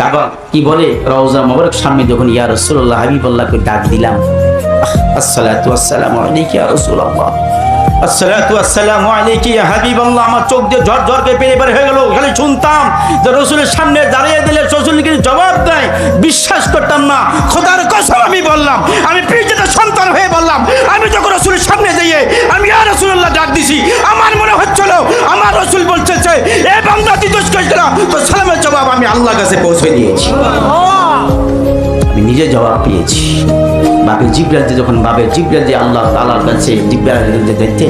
কাবা কি বলে? রওজা মোবারক সামনে যখন ইয়া রসুল্লাহ রাসূলুল্লাহ হাবিবাল্লাহকে ডাক দিলাম হাবিবাল্লাহ। চোখ দিয়ে করে পেরে হয়ে সামনে দাঁড়িয়ে দিলে কিন্তু না। খোদার আমি বললাম, আমি পীরজাতের সন্তান হয়ে বললাম আমি যখন রসুলের সামনে যাইয়ে আমি আর রসুল্লাহ ডাক দিছি আমার মনে হচ্ছিল আমার রসুল বলছে এ বান্দা তুই দোষ করিস না। তো সালামের জবাব আমি আল্লাহর কাছে পৌঁছে দিয়েছি। আমি নিজে জবাব পেয়েছি। বাপের জিব্রাল যে যখন বাপের জিব্রাল যে আল্লাহ তালার কাছে জিব্রাল দেখতে,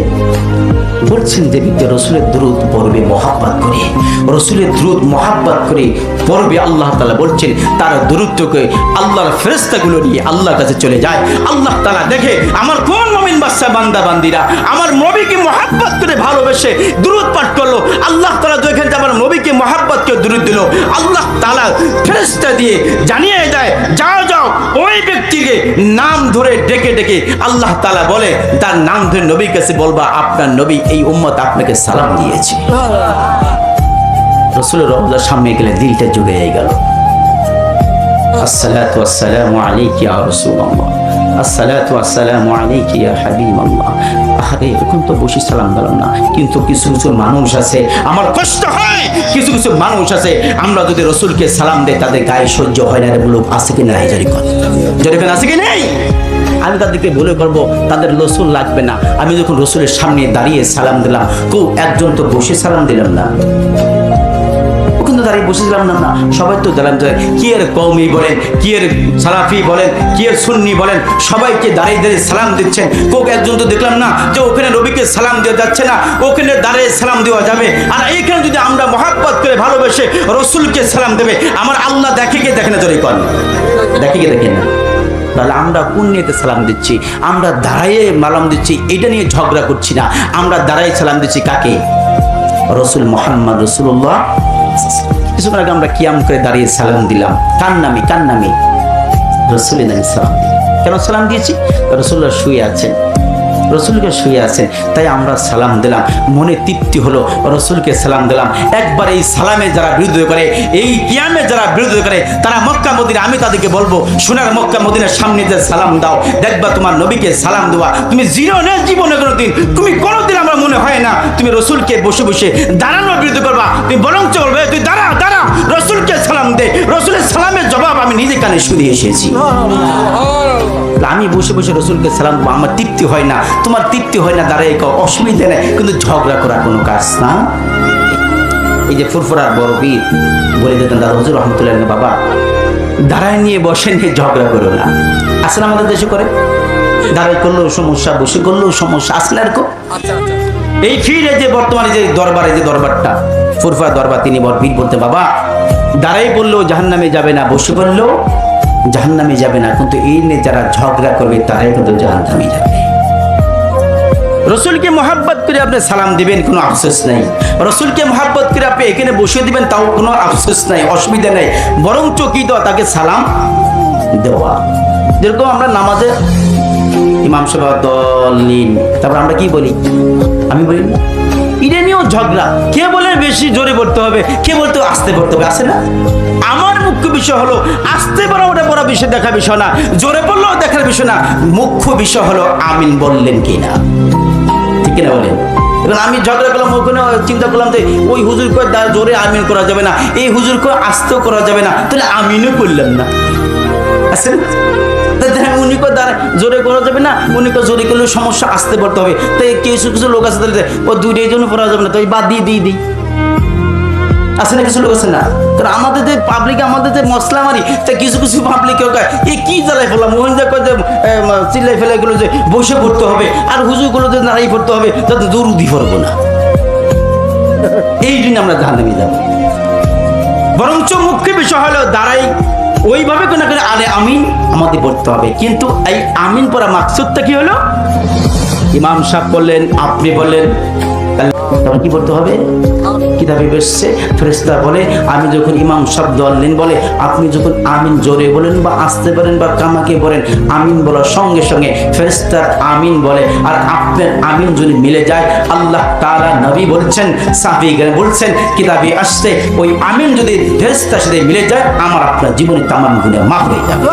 বলছেন যে ব্যক্তি রসুলের দ্রুত পড়বে মহাব্বাত করে, রসুলের দ্রুত মহাব্বাত করে পড়বে আল্লাহ তালা বলছেন, তার দূরত্বকে আল্লাহর ফেরেস্তাগুলো নিয়ে আল্লাহর কাছে চলে যায়। আল্লাহ তালা দেখে, আমার কোন মমিন বাচ্চা বান্দা, বান্দিরা, আমার নবীকে মহাব্বাত করে ভালোবেসে দূরত পাঠ করল, আল্লাহ তালা দেখেন যে আমার নবীকে মহাব্বাতকে দূরত দিল, আল্লাহ তালা ফেরেস্তা দিয়ে জানিয়ে দেয়, যাও যাও, ওই ব্যক্তিকে নাম ধরে ডেকে ডেকে আল্লাহ তালা বলে, তার নাম ধরে নবীর কাছে বলবা, আপনার নবী এই উম্মত আপনাকে সালাম দিয়েছে। রসুলের সামনে গেলে দিলটা জুড়ে গেল। আসসালাতু আসসালামু আলাইকা ইয়া রাসূলুল্লাহ। আসসালাতু আসসালামু আলাইকা ইয়া হাবিবাল্লাহ। আরে তো বসে সালাম দিলাম না। কিন্তু কিছু কিছু মানুষ আছে, আমার কষ্ট হয়। কিছু কিছু মানুষ আছে, আমরা যদি রসুলকে সালাম দেই, তাদের গায়ে সহ্য হয় না রে আছে কি জরিকন জরিকন আছে কি নেই? আমি তাদেরকে বলে করব, তাদের রসুল লাগবে না। আমি যখন রসুলের সামনে দাঁড়িয়ে সালাম দিলাম কেউ একজন তো বসে সালাম দিলাম না। দাঁড়িয়ে বসেছিলাম না না। সবাই তো দিলাম যে কি এর কৌমি বলেন, কি এর সালাফি বলেন, কি এর সুন্নি বলেন, সবাইকে দাঁড়িয়ে দাঁড়িয়ে সালাম দিচ্ছেন। কোক একজন তো দেখলাম না যে ওখানে রবিকে সালাম দেওয়া যাচ্ছে না, ওখানে দাঁড়িয়ে সালাম দেওয়া যাবে। আর এইখানে যদি আমরা মহাব্বত করে ভালোবেসে রসুলকে সালাম দেবে, আমার আল্লাহ দেখে কে দেখে না তোর কন? দেখে কে দেখে না? তাহলে আমরা কোন নিয়েতে সালাম দিচ্ছি? আমরা দাঁড়াইয়ে মালাম দিচ্ছি, এটা নিয়ে ঝগড়া করছি না। আমরা দাঁড়াই সালাম দিচ্ছি কাকে? রসুল মোহাম্মদ রসুল্লাহ কিছুক্ষণ আগে আমরা কিয়াম করে দাঁড়িয়ে সালাম দিলাম। কার নামে কার নামে। রসুলের সালাম কেন সালাম দিয়েছি? রসুল্লাহ শুয়ে আছেন। রসুলকে শুয়ে আছেন, তাই আমরা সালাম দিলাম। মনে তৃপ্তি হলো, রসুলকে সালাম দিলাম। একবার এই সালামে যারা বিরোধিতা করে, এই কিয়ামে যারা বিরোধিতা করে, তারা মক্কা মদিনা, আমি তাদেরকে বলব, সোনার মক্কা মদিনার সামনে যে সালাম দাও, দেখবা তোমার নবীকে সালাম দেওয়া। তুমি জিরো জীবনে জীবনে কোনোদিন, তুমি কোনোদিন আমার মনে হয় না, তুমি রসুলকে বসে বসে দাঁড়ানোর বিরোধী করবা। তুমি বরঞ্চ বলবে কানে শুনে এসেছি। আমি বসে বসে রসুলকে সালাম আমার তৃপ্তি হয় না তোমার তৃপ্তি হয় না দাঁড়াই কও অসুবিধা নেই কিন্তু ঝগড়া করার কোনো কাজ না। এই যে ফুরফুরার বড় বীর বলে দিতেন দাদা হজুর রহমতুল্লাহ বাবা দাঁড়ায় নিয়ে বসে নিয়ে ঝগড়া করো না। আসলে আমাদের দেশে করে। দাঁড়ায় করলেও সমস্যা বসে করলেও সমস্যা আসলে আর কো। এই ফিরে যে বর্তমানে যে দরবারে যে দরবারটা ফুরফুরা দরবার তিনি বর বীর বলতে বাবা দাঁড়াই বললেও জাহান্নামে যাবে না, বসে বললেও জাহান্নামে যাবে না, কিন্তু এই নিয়ে যারা ঝগড়া করবে, তারাই কিন্তু জাহান্নামে যাবে। রসুলকে মহাব্বত করে আপনি সালাম দিবেন, কোনো আফসোস নেই। রসুলকে মহাব্বত করে আপনি এখানে বসে দিবেন, তাও কোনো আফসোস নাই, অসুবিধা নেই। বরং চকি দেওয়া? তাকে সালাম দেওয়া। যেরকম আমরা নামাজে ইমাম সাহেব দলিন তারপর আমরা কি বলি? আমি বলি এটা ঝগড়া। কে বলে বেশি জোরে পড়তে হবে। কে বলতে, আস্তে পড়তে হবে আসে না? আমার মুখ্য বিষয় হলো, আস্তে বড় ওটা বড় বিষয় দেখা বিষয় না, জোরে পড়লেও দেখার বিষয় না। মুখ্য বিষয় হলো, আমিন বললেন কি না ঠিক কিনা বলেন? এবার আমি ঝগড়া করলাম ওখানে চিন্তা করলাম যে, ওই হুজুর দা- জোরে আমিন করা যাবে না। এই হুজুর করে আস্তেও করা যাবে না। তাহলে আমিনও করলাম না। আছেন উনি কো দ্বারা জোরে করা যাবে না? উনি কো জোরে করলে সমস্যা আসতে হবে। তো এই কিছু কিছু লোক আছে ও দুইটাই জন্য যাবে না বাদ দিয়ে দিয়ে দিই আছে না কিছু লোক আছে না? কারণ আমাদের যে পাবলিক আমাদের যে মশলা মারি তা কিছু কিছু পাবলিক ফেললাম? ওখান যে চিল্লাই ফেলে গুলো যে, বসে পড়তে হবে। আর হুজুরগুলো যে দাঁড়াই পড়তে হবে, তাতে দরুদি পড়ব না। এই জন্য আমরা জাহান্নামে যাব বরঞ্চ মুখ্য বিষয় হলো দাঁড়াই। ওইভাবে কোনো করে, আরে আমিন আমাদের পড়তে হবে। কিন্তু এই আমিন পড়া মাকসুদটা কি হলো? ইমাম সাহেব বললেন, আপনি বললেন তখন কি বলতে হবে? কিতাবে বেসছে ফেরেস্তা বলে, আমি যখন ইমাম শব্দ আনলেন, বলে, আপনি যখন আমিন জোরে বলেন বা আসতে পারেন বা কামাকে বলেন, আমিন বলার সঙ্গে সঙ্গে ফেরেস্তার আমিন বলে, আর আপনার আমিন যদি মিলে যায়, আল্লাহ তারা নবী বলছেন সাহাবী বলছেন, কিতাবে আসছে, ওই আমিন যদি ফেরেস্তার সাথে মিলে যায়, আমার আপনার জীবনে তামাম গুণে মাফ হয়ে যাবে।